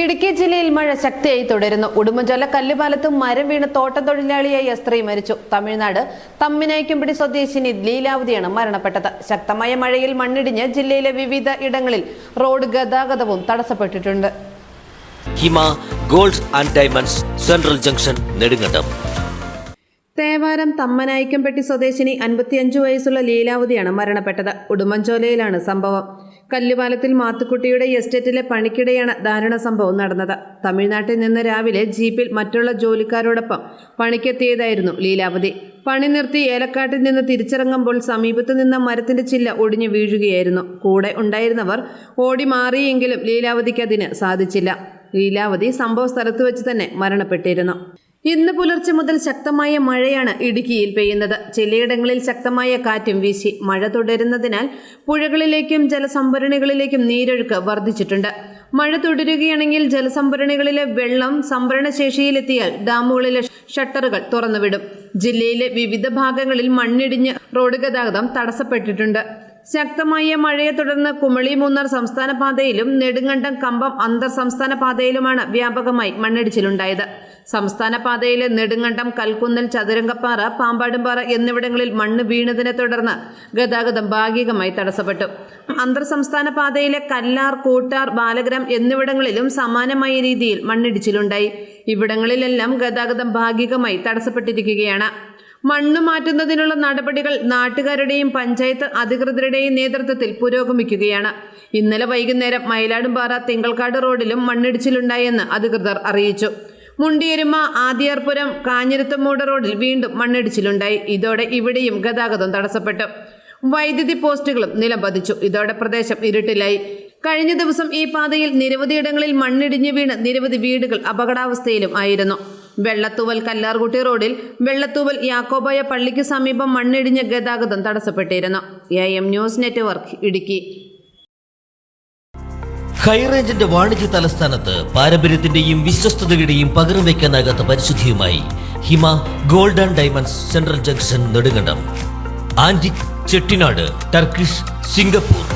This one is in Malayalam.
ഇടുക്കി ജില്ലയിൽ മഴ ശക്തിയായി തുടരുന്നു. ഉടുമ്പൻചോല കല്ലുപാലത്തും മരം വീണ് തോട്ടം തൊഴിലാളിയായ സ്ത്രീ മരിച്ചു. തമിഴ്നാട് തമ്മിനായ്ക്കുംപിടി സ്വദേശിനി ലീലാവതിയാണ് മരണപ്പെട്ടത്. ശക്തമായ മഴയിൽ മണ്ണിടിഞ്ഞ് ജില്ലയിലെ വിവിധ ഇടങ്ങളിൽ റോഡ് ഗതാഗതവും തടസ്സപ്പെട്ടിട്ടുണ്ട്. Hima gold and diamonds central junction Nedumkandam. Thevaram Thammanayakkampatti സ്വദേശിനി അൻപത്തിയഞ്ചു വയസ്സുള്ള ലീലാവതിയാണ് മരണപ്പെട്ടത്. ഉടുമ്പൻചോലയിലാണ് സംഭവം. കല്ലുപാലത്തിൽ മാത്തുക്കുട്ടിയുടെ എസ്റ്റേറ്റിലെ പണിക്കിടെയാണ് ദാരുണ സംഭവം നടന്നത്. തമിഴ്നാട്ടിൽ നിന്ന് രാവിലെ ജീപ്പിൽ മറ്റുള്ള ജോലിക്കാരോടൊപ്പം പണിക്കെത്തിയതായിരുന്നു ലീലാവതി. പണി നിർത്തി ഏലക്കാട്ടിൽ നിന്ന് തിരിച്ചിറങ്ങുമ്പോൾ സമീപത്ത് നിന്ന മരത്തിന്റെ ചില്ല ഒടിഞ്ഞു വീഴുകയായിരുന്നു. കൂടെ ഉണ്ടായിരുന്നവർ ഓടി മാറിയെങ്കിലും ലീലാവതിക്ക് അതിന് സാധിച്ചില്ല. ലീലാവതി സംഭവ സ്ഥലത്ത് വെച്ച് തന്നെ മരണപ്പെട്ടിരുന്നു. ഇന്ന് പുലർച്ചെ മുതൽ ശക്തമായ മഴയാണ് ഇടുക്കിയിൽ പെയ്യുന്നത്. ചിലയിടങ്ങളിൽ ശക്തമായ കാറ്റും വീശി മഴ തുടരുന്നതിനാൽ പുഴകളിലേക്കും ജലസംഭരണികളിലേക്കും നീരൊഴുക്ക് വർദ്ധിച്ചിട്ടുണ്ട്. മഴ തുടരുകയാണെങ്കിൽ ജലസംഭരണികളിലെ വെള്ളം സംഭരണശേഷിയിലെത്തിയാൽ ഡാമുകളിലെ ഷട്ടറുകൾ തുറന്നുവിടും. ജില്ലയിലെ വിവിധ ഭാഗങ്ങളിൽ മണ്ണിടിഞ്ഞ് റോഡ് ഗതാഗതം തടസ്സപ്പെട്ടിട്ടുണ്ട്. ശക്തമായ മഴയെ തുടർന്ന് കുമളി മൂന്നാർ സംസ്ഥാന പാതയിലും നെടുങ്കണ്ടം കമ്പം അന്തർ സംസ്ഥാന പാതയിലുമാണ് വ്യാപകമായി മണ്ണിടിച്ചിലുണ്ടായത്. സംസ്ഥാന പാതയിലെ നെടുങ്കണ്ടം കൽക്കുന്നൽ ചതുരംഗപ്പാറ പാമ്പാടുംപാറ എന്നിവിടങ്ങളിൽ മണ്ണ് വീണതിനെ തുടർന്ന് ഗതാഗതം ഭാഗികമായി തടസ്സപ്പെട്ടു. അന്തർ സംസ്ഥാന പാതയിലെ കല്ലാർ കൂട്ടാർ ബാലഗ്രാം എന്നിവിടങ്ങളിലും സമാനമായ രീതിയിൽ മണ്ണിടിച്ചിലുണ്ടായി. ഇവിടങ്ങളിലെല്ലാം ഗതാഗതം ഭാഗികമായി തടസ്സപ്പെട്ടിരിക്കുകയാണ്. മണ്ണ് മാറ്റുന്നതിനുള്ള നടപടികൾ നാട്ടുകാരുടെയും പഞ്ചായത്ത് അധികൃതരുടെയും നേതൃത്വത്തിൽ പുരോഗമിക്കുകയാണ്. ഇന്നലെ വൈകുന്നേരം മയിലാടുംപാറ തിങ്കൾക്കാട് റോഡിലും മണ്ണിടിച്ചിലുണ്ടായെന്ന് അധികൃതർ അറിയിച്ചു. മുണ്ടിയരുമ ആദിയാർപുരം കാഞ്ഞിരത്തമൂട് റോഡിൽ വീണ്ടും മണ്ണിടിച്ചിലുണ്ടായി. ഇതോടെ ഇവിടെയും ഗതാഗതം തടസ്സപ്പെട്ടു. വൈദ്യുതി പോസ്റ്റുകളും നിലം പതിച്ചു ഇതോടെ പ്രദേശം ഇരുട്ടിലായി. കഴിഞ്ഞ ദിവസം ഈ പാതയിൽ നിരവധിയിടങ്ങളിൽ മണ്ണിടിഞ്ഞു വീണ് നിരവധി വീടുകൾ അപകടാവസ്ഥയിലും ആയിരുന്നു. വെള്ളത്തൂവൽ കല്ലാർകുട്ടി റോഡിൽ വെള്ളത്തൂവൽ യാക്കോബായ പള്ളിക്ക് സമീപം മണ്ണിടിഞ്ഞ് ഗതാഗതം തടസ്സപ്പെട്ടിരുന്നു. A M news network Idukki. ഹൈറേഞ്ചിന്റെ വാണിജ്യ തലസ്ഥാനത്ത് പാരമ്പര്യത്തിന്റെയും വിശ്വസ്തതയുടെയും പകരം വയ്ക്കാനാകാത്ത പരിശുദ്ധിയുമായി Hima gold and diamonds central junction Nedumkandam. Antique Chettinad Turkish Singapore.